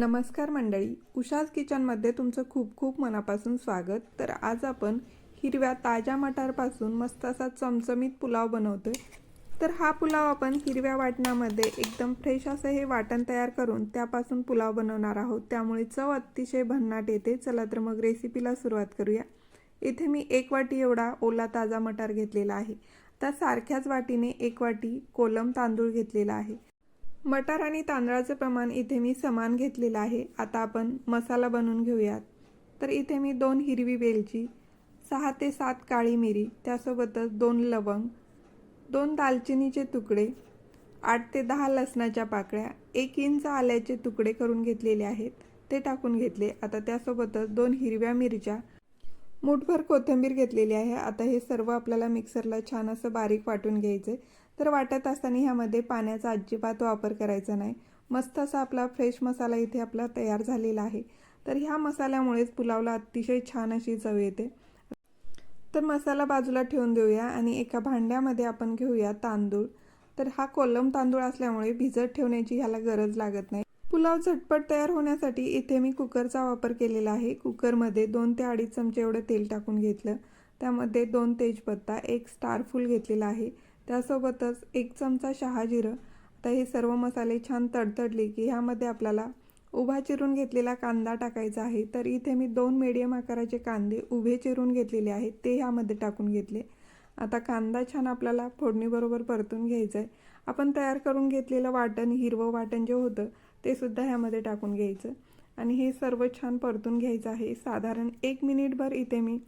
नमस्कार मंडळी उषाज किचनमध्ये तुमचं खूप खूप मनापासून स्वागत. तर आज आपण हिरव्या ताज्या मटारपासून मस्त असा चमचमीत पुलाव बनवतोय. तर हा पुलाव आपण हिरव्या वाटणामध्ये एकदम फ्रेश असं हे वाटण तयार करून त्यापासून पुलाव बनवणार आहोत. त्यामुळे चव अतिशय भन्नाट येते. चला तर मग रेसिपीला सुरुवात करूया. इथे मी एक वाटी एवढा ओला ताजा मटार घेतलेला आहे. त्या सारख्याच वाटीने एक वाटी कोलम तांदूळ घेतलेला आहे. मटार आणि तांदळाचं प्रमाण इथे मी समान घेतलेलं आहे. आता आपण मसाला बनवून घेऊयात. तर इथे मी दोन हिरवी वेलची सहा ते सात काळी मिरी त्यासोबतच दोन लवंग दोन दालचिनीचे तुकडे आठ ते दहा लसणाच्या पाकळ्या एक इंच आल्याचे तुकडे करून घेतलेले आहेत. ते टाकून घेतले. आता त्यासोबतच दोन हिरव्या मिरच्या मूठभर कोथिंबीर घेतलेली आहे. आता हे सर्व आपल्याला मिक्सरला छान असं बारीक वाटून घ्यायचं तर वाटत असताना ह्यामध्ये पाण्याचा अजिबात वापर करायचा नाही. मस्त असा आपला फ्रेश मसाला इथे आपला तयार झालेला आहे. तर ह्या मसाल्यामुळेच पुलावला अतिशय छान अशी चव येते. तर मसाला बाजूला ठेवून देऊया आणि एका भांड्यामध्ये आपण घेऊया तांदूळ. तर हा कोलम तांदूळ असल्यामुळे भिजत ठेवण्याची ह्याला गरज लागत नाही. पुलाव झटपट तयार होण्यासाठी इथे मी कुकरचा वापर केलेला आहे. कुकरमध्ये दोन ते अडीच चमचे एवढं तेल टाकून घेतलं. त्यामध्ये दोन तेजपत्ता एक स्टार फूल घेतलेला आहे. त्यासोबतच एक चमचा शहाजिरं आता हे सर्व मसाले छान तडतडले की ह्यामध्ये आपल्याला उभा चिरून घेतलेला कांदा टाकायचा आहे. तर इथे मी दोन मीडियम आकाराचे कांदे उभे चिरून घेतलेले आहेत. ते ह्यामध्ये टाकून घेतले. आता कांदा छान आपल्याला फोडणीबरोबर परतून घ्यायचा आहे आपण तयार करून घेतलेलं वाटण हिरवं वाटण जे होतं ते सुद्धा ह्यामध्ये टाकून घ्यायचं. आणि हे सर्व छान परतून घ्यायचं आहे. साधारण एक मिनिटभर इथे मी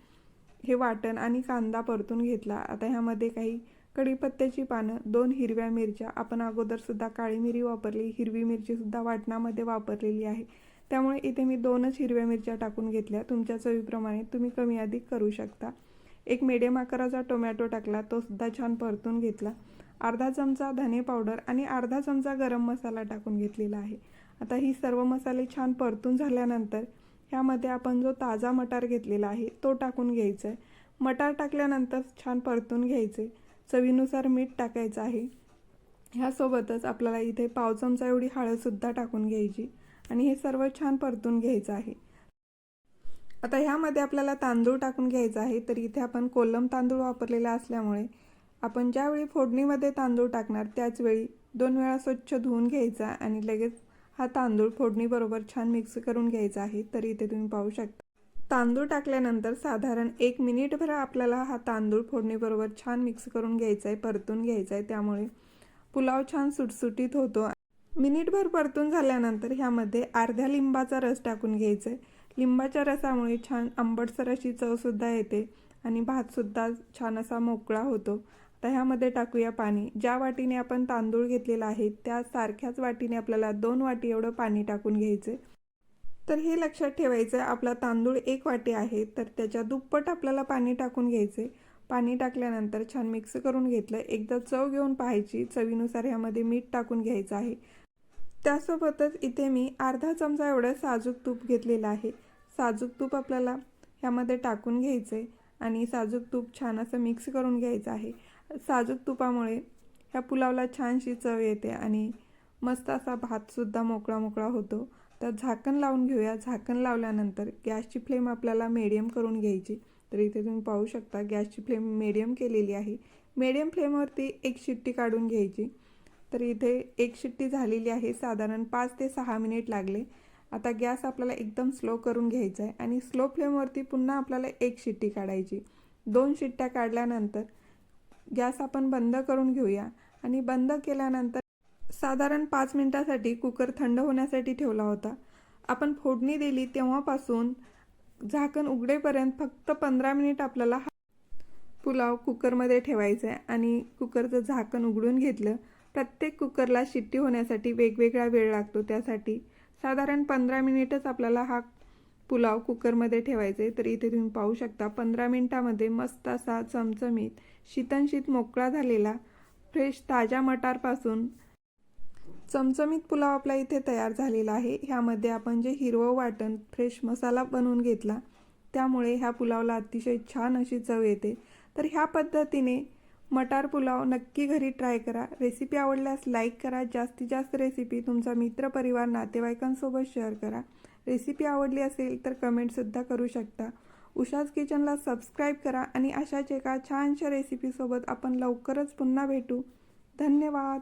हे वाटण आणि कांदा परतून घेतला. आता ह्यामध्ये काही कढीपत्त्याची पानं दोन हिरव्या मिरच्या आपण अगोदरसुद्धा काळी मिरी वापरली हिरवी मिरचीसुद्धा वाटणामध्ये वापरलेली आहे. त्यामुळे इथे मी दोनच हिरव्या मिरच्या टाकून घेतल्या. तुमच्या चवीप्रमाणे तुम्ही कमी अधिक करू शकता. एक मिडियम आकाराचा टोमॅटो टाकला तो सुद्धा छान परतून घेतला. अर्धा चमचा धने पावडर आणि अर्धा चमचा गरम मसाला टाकून घेतलेला आहे. आता ही सर्व मसाले छान परतून झाल्यानंतर ह्यामध्ये आपण जो ताजा मटार घेतलेला आहे तो टाकून घ्यायचा आहे. मटार टाकल्यानंतर छान परतून घ्यायचे. चवीनुसार मीठ टाकायचं आहे. ह्यासोबतच आपल्याला इथे पाव चमचा एवढी हळदसुद्धा टाकून घ्यायची आणि हे सर्व छान परतून घ्यायचं आहे. आता ह्यामध्ये आपल्याला तांदूळ टाकून घ्यायचा आहे तर इथे आपण कोलम तांदूळ वापरलेला असल्यामुळे आपण ज्यावेळी फोडणीमध्ये तांदूळ टाकणार त्याच वेळी दोन वेळा स्वच्छ धुवून घ्यायचा आणि लगेच हा तांदूळ फोडणीबरोबर छान मिक्स करून घ्यायचा आहे तर इथे तुम्ही पाहू शकता. तांदूळ टाकल्यानंतर साधारण एक मिनिटभर आपल्याला हा तांदूळ फोडणीबरोबर छान मिक्स करून घ्यायचा आहे परतून घ्यायचा आहे त्यामुळे पुलाव छान सुटसुटीत होतो. मिनिटभर परतून झाल्यानंतर ह्यामध्ये अर्ध्या लिंबाचा रस टाकून घ्यायचा आहे लिंबाच्या रसामुळे छान आंबटसर अशी चवसुद्धा येते आणि भातसुद्धा छान असा मोकळा होतो. तर ह्यामध्ये टाकूया पाणी. ज्या वाटीने आपण तांदूळ घेतलेला आहे त्या सारख्याच वाटीने आपल्याला दोन वाटी एवढं पाणी टाकून घ्यायचं तर हे लक्षात ठेवायचं आहे आपला तांदूळ एक वाटी आहे तर त्याच्या दुप्पट आपल्याला पाणी टाकून घ्यायचे पाणी टाकल्यानंतर छान मिक्स करून घेतलं. एकदा चव घेऊन पाहायची चवीनुसार ह्यामध्ये मीठ टाकून घ्यायचं आहे. त्यासोबतच इथे मी अर्धा चमचा एवढं साजूक तूप घेतलेलं आहे. साजूक तूप आपल्याला ह्यामध्ये टाकून घ्यायचं आहे आणि साजूक तूप छान असं मिक्स करून घ्यायचं आहे. साजूक तुपामुळे ह्या पुलावला छानशी चव येते आणि मस्त असा भातसुद्धा मोकळा मोकळा होतो. तर झाकण लावून घेऊया. झाकण लावल्यानंतर गॅसची फ्लेम आपल्याला मीडियम करून घ्यायची. तर इथे तुम्ही पाहू शकता गॅसची फ्लेम मीडियम केलेली आहे. मीडियम फ्लेमवरती एक शिट्टी काढून घ्यायची. तर इथे एक शिट्टी झालेली आहे. साधारण पाच ते सहा मिनिट लागले. आता गॅस आपल्याला एकदम स्लो करून घ्यायचा आहे आणि स्लो फ्लेमवरती पुन्हा आपल्याला एक शिट्टी काढायची. दोन शिट्ट्या काढल्यानंतर गॅस आपण बंद करून घेऊया. आणि बंद केल्यानंतर साधारण पाच मिनटासाठी कुकर थंड होण्यासाठी ठेवला होता. आपण फोडणी दिली तेव्हापासून झाकण उघडेपर्यंत फक्त पंधरा मिनिट आपल्याला हा पुलाव कुकरमध्ये ठेवायचा आहे. आणि कुकरचं झाकण उघडून घेतलं प्रत्येक कुकरला शिट्टी होण्यासाठी वेगवेगळा वेळ लागतो. त्यासाठी साधारण पंधरा मिनिटच आपल्याला हा पुलाव कुकरमध्ये ठेवायचे तर इथे तुम्ही पाहू शकता. पंधरा मिनटामध्ये मस्त असा चमचमीत शीतनशीत मोकळा झालेला फ्रेश ताज्या मटारपासून चमचमीत पुलाव आपला इथे तयार झालेला आहे. ह्यामध्ये आपण जे हिरवं वाटण फ्रेश मसाला बनवून घेतला त्यामुळे ह्या पुलावला अतिशय छान अशी चव येते. तर ह्या पद्धतीने मटार पुलाव नक्की घरी ट्राय करा. रेसिपी आवडल्यास लाईक करा. जास्तीत जास्त रेसिपी तुमचा मित्रपरिवार नातेवाईकांसोबत शेअर करा. रेसिपी आवडली असेल तर कमेंटसुद्धा करू शकता. उषाज किचनला सबस्क्राईब करा आणि अशाच एका छानशा रेसिपीसोबत आपण लवकरच पुन्हा भेटू. धन्यवाद.